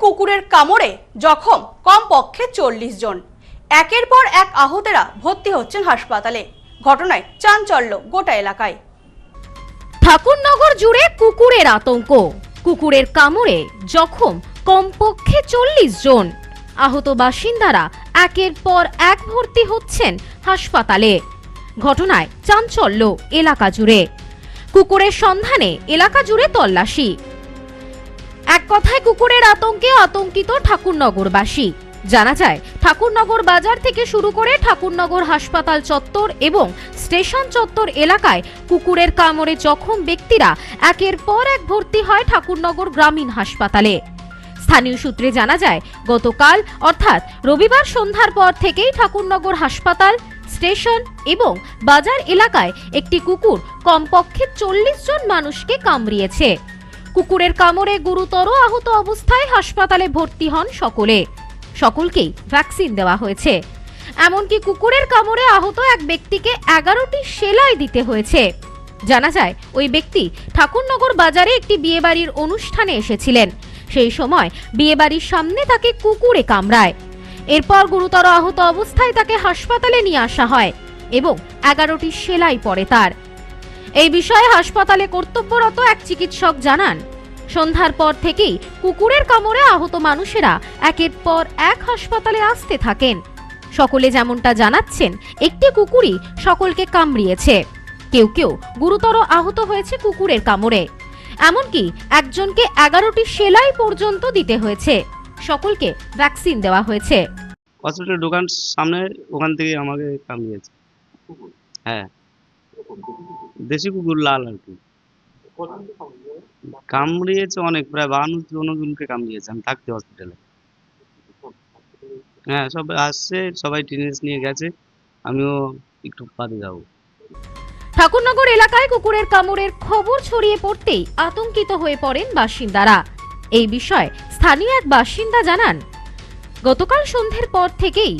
কুকুরের কামড়ে জখম কমপক্ষে চল্লিশ জন। একের পর এক আহতেরা ভর্তি হচ্ছেন হাসপাতালে। ঘটনায় চাঞ্চল্য গোটা এলাকায়। ঠাকুরনগর জুড়ে কুকুরের আতঙ্ক। কুকুরের কামড়ে জখম কমপক্ষে চল্লিশ জন। আহত বাসিন্দারা একের পর এক ভর্তি হচ্ছেন হাসপাতালে। ঘটনায় চাঞ্চল্য এলাকা জুড়ে। কুকুরের সন্ধানে এলাকা জুড়ে তল্লাশি। এক কথায় কুকুরের আতঙ্কে আতঙ্কিত ঠাকুরনগরবাসী। জানা যায়, ঠাকুরনগর বাজার থেকে শুরু করে ঠাকুরনগর হাসপাতাল চত্বর এবং স্টেশন চত্বর এলাকায় কুকুরের কামড়ে জখম ব্যক্তিরা একের পর এক ভর্তি হয় ঠাকুরনগর গ্রামীণ হাসপাতালে। স্থানীয় সূত্রে জানা যায়, গতকাল অর্থাৎ রবিবার সন্ধ্যার পর থেকেই ঠাকুরনগর হাসপাতাল, স্টেশন এবং বাজার এলাকায় একটি কুকুর কমপক্ষে চল্লিশ জন মানুষকে কামড়িয়েছে। কুকুরের কামড়ে গুরুতর আহত অবস্থায় হাসপাতালে ভর্তি হন সকলে। সকলকেই ভ্যাকসিন দেওয়া হয়েছে। এমনকি কুকুরের কামড়ে আহত এক ব্যক্তিকে এগারোটি সেলাই দিতে হয়েছে। জানা যায়, ওই ব্যক্তি ঠাকুরনগর বাজারে একটি বিয়েবাড়ির অনুষ্ঠানে এসেছিলেন। সেই সময় বিয়েবাড়ির সামনে তাকে কুকুরে কামড়ায়। এরপর গুরুতর আহত অবস্থায় তাকে হাসপাতালে নিয়ে আসা হয় এবং এগারোটি সেলাই পড়ে তার। এই বিষয়ে হাসপাতালে কর্তব্যরত এক চিকিৎসক জানান, সন্ধ্যার পর থেকেই কুকুরের কামড়ে আহত মানুষেরা একের পর এক হাসপাতালে আসতে থাকেন। সকলে যেমনটা জানাচ্ছেন, একটি কুকুরই সকলকে কামড়িয়েছে। কেউ কেউ গুরুতর আহত হয়েছে কুকুরের কামড়ে। এমনকি একজনকে এগারোটি সেলাই পর্যন্ত দিতে হয়েছে। সকলকে ভ্যাকসিন দেওয়া হয়েছে। হসপিটাল দোকান সামনে, ওখান থেকে আমাকে কামড়িয়েছে। হ্যাঁ। দেশি কুকুর লাল আর কি। কামড়িয়েছে অনেক, প্রায় বাহান্ন জনজনকে কামড়িয়েছে, আমি থাকতে হসপিটালে হ্যাঁ সবাই আসছে, সবাই টিনেজ নিয়ে গেছে, আমিও একটু বাদে যাব। ঠাকুরনগর এলাকায় কুকুরের কামড়ের খবর ছড়িয়ে পড়তেই আতঙ্কিত হয়ে পড়েন বাসিন্দারা। এই বিষয়ে স্থানীয় এক বাসিন্দা জানান, গতকাল সন্ধ্যের পর থেকেই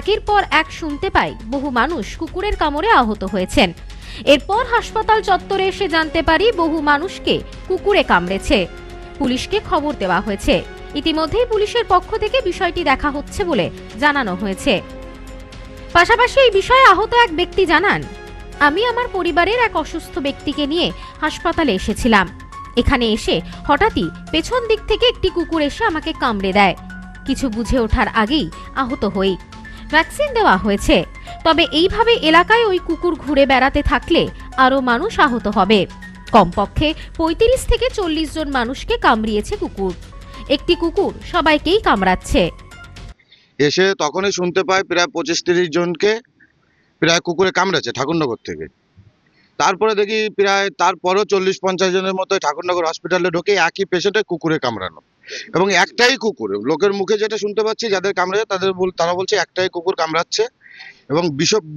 একের পর এক শুনতে পাই বহু মানুষ কুকুরের কামড়ে আহত হয়েছেন। এরপর হাসপাতাল চত্বরে এসে জানতে পারি বহু মানুষকে কুকুরে কামড়েছে। পুলিশকে খবর দেওয়া হয়েছে। ইতিমধ্যেই পুলিশের পক্ষ থেকে বিষয়টি দেখা হচ্ছে বলে জানানো হয়েছে। পাশাপাশি এই বিষয়ে আহত এক ব্যক্তি জানান, আমি আমার পরিবারের এক অসুস্থ ব্যক্তিকে নিয়ে হাসপাতালে এসেছিলাম। এখানে এসে হঠাৎই পেছন দিক থেকে একটি কুকুর এসে আমাকে কামড়ে দেয়। কিছু বুঝে ওঠার আগেই আহত হই। ভ্যাকসিন দেওয়া হয়েছে। তবে এইভাবে এলাকায় ওই কুকুর ঘুরে বেড়াতে থাকলে আরও মানুষ আহত হবে। কমপক্ষে পঁয়ত্রিশ থেকে চল্লিশ জন মানুষকে কামড়িয়েছে কুকুর। একটি কুকুর সবাইকেই কামড়াচ্ছে। এসে তখনই শুনতে পাই প্রায় পঁচিশ তিরিশ জনকে প্রায় কুকুরে কামড়েছে ঠাকুরনগর থেকে। তারপরে দেখি প্রায় তারপরও চল্লিশ পঞ্চাশ জনের মতো ঠাকুরনগর হসপিটালে ঢুকে একই পেশেন্টে কুকুরে কামড়ানো। এবং একটাই কুকুর, লোকের মুখে যেটা শুনতে পাচ্ছি, যাদের কামড়েছে তাদের তারা বলছে একটাই কুকুর কামড়াচ্ছে। এবং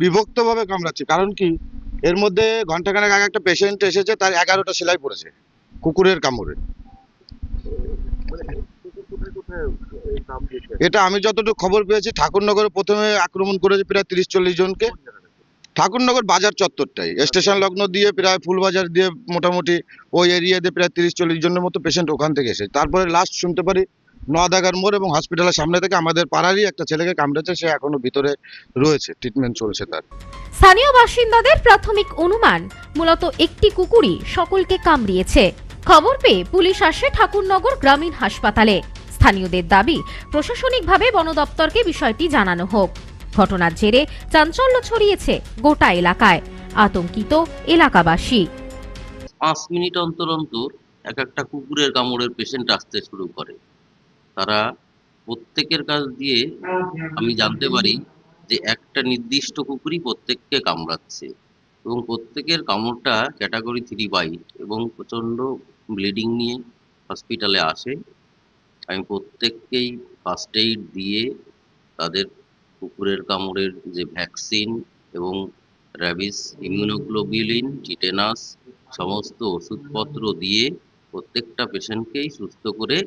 বিভক্তভাবে কামড়াচ্ছে। কারণ কি? এর মধ্যে ঘন্টাখানেক আগে একটা পেশেন্ট এসেছে, তার এগারোটা সেলাই পড়েছে, কুকুরের কামড়ে। এটা আমি যতটুকু খবর পেয়েছি, ঠাকুরনগরে প্রথমে আক্রমণ করেছে প্রায় তিরিশ চল্লিশ জনকে। ঠাকুরনগর বাজার চত্বরটাই, স্টেশন লগ্ন দিয়ে প্রায় ফুলবাজার দিয়ে মোটামুটি ওই এরিয়া দিয়ে প্রায় তিরিশ চল্লিশ জনের মতো পেশেন্ট ওখান থেকে এসে তারপরে লাস্ট শুনতে পারি নদাগার মোড় এবং হসপিটালের সামনে থেকে আমাদের পাড়ারই একটা ছেলেকে কামড়েছে সে এখনও ভিতরে রয়েছে ট্রিটমেন্ট চলছে তার। স্থানীয় বাসিন্দাদের প্রাথমিক অনুমান মূলত একটি কুকুরই সকলকে কামড়িয়েছে। খবর পেয়ে পুলিশ আসে ঠাকুরনগর গ্রামীণ হাসপাতালে। স্থানীয়দের দাবি প্রশাসনিকভাবে বন দপ্তরকে বিষয়টি জানানো হোক। ঘটনার জেরে চাঞ্চল্য ছড়িয়েছে গোটা এলাকায়। আতঙ্কিত এলাকাবাসী। পাঁচ মিনিট অন্তর অন্তর এক একটা কুকুরের কামড়ের পেশেন্ট আসতে শুরু করে। তারা প্রত্যেকের কাছ দিয়ে আমি জানতে পারি যে একটা নির্দিষ্ট কুকুরই প্রত্যেককে কামড়াচ্ছে এবং প্রত্যেকের কামড়টা ক্যাটাগরি থ্রি বাইট এবং প্রচণ্ড ব্লিডিং নিয়ে হসপিটালে আসে। আমি প্রত্যেককেই ফার্স্ট এইড দিয়ে তাদের কুকুরের কামড়ের যে ভ্যাকসিন এবং র্যাবিস ইমিউনোগ্লোবিউলিন টিটেনাস, সমস্ত ওষুধপত্র দিয়ে প্রত্যেকটা পেশেন্টকেই সুস্থ করে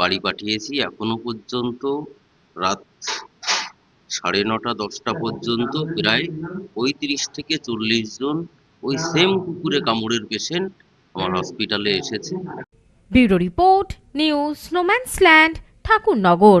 বাড়ি পাঠিয়েছি। এখনও পর্যন্ত রাত সাড়ে নটা, দশটা পর্যন্ত প্রায় পঁয়ত্রিশ থেকে চল্লিশ জন ওই সেম কুকুরে কামড়ের পেশেন্ট আমার হসপিটালে এসেছে। Bureau report new স্নোম্যান্সল্যান্ড Thakurnagar.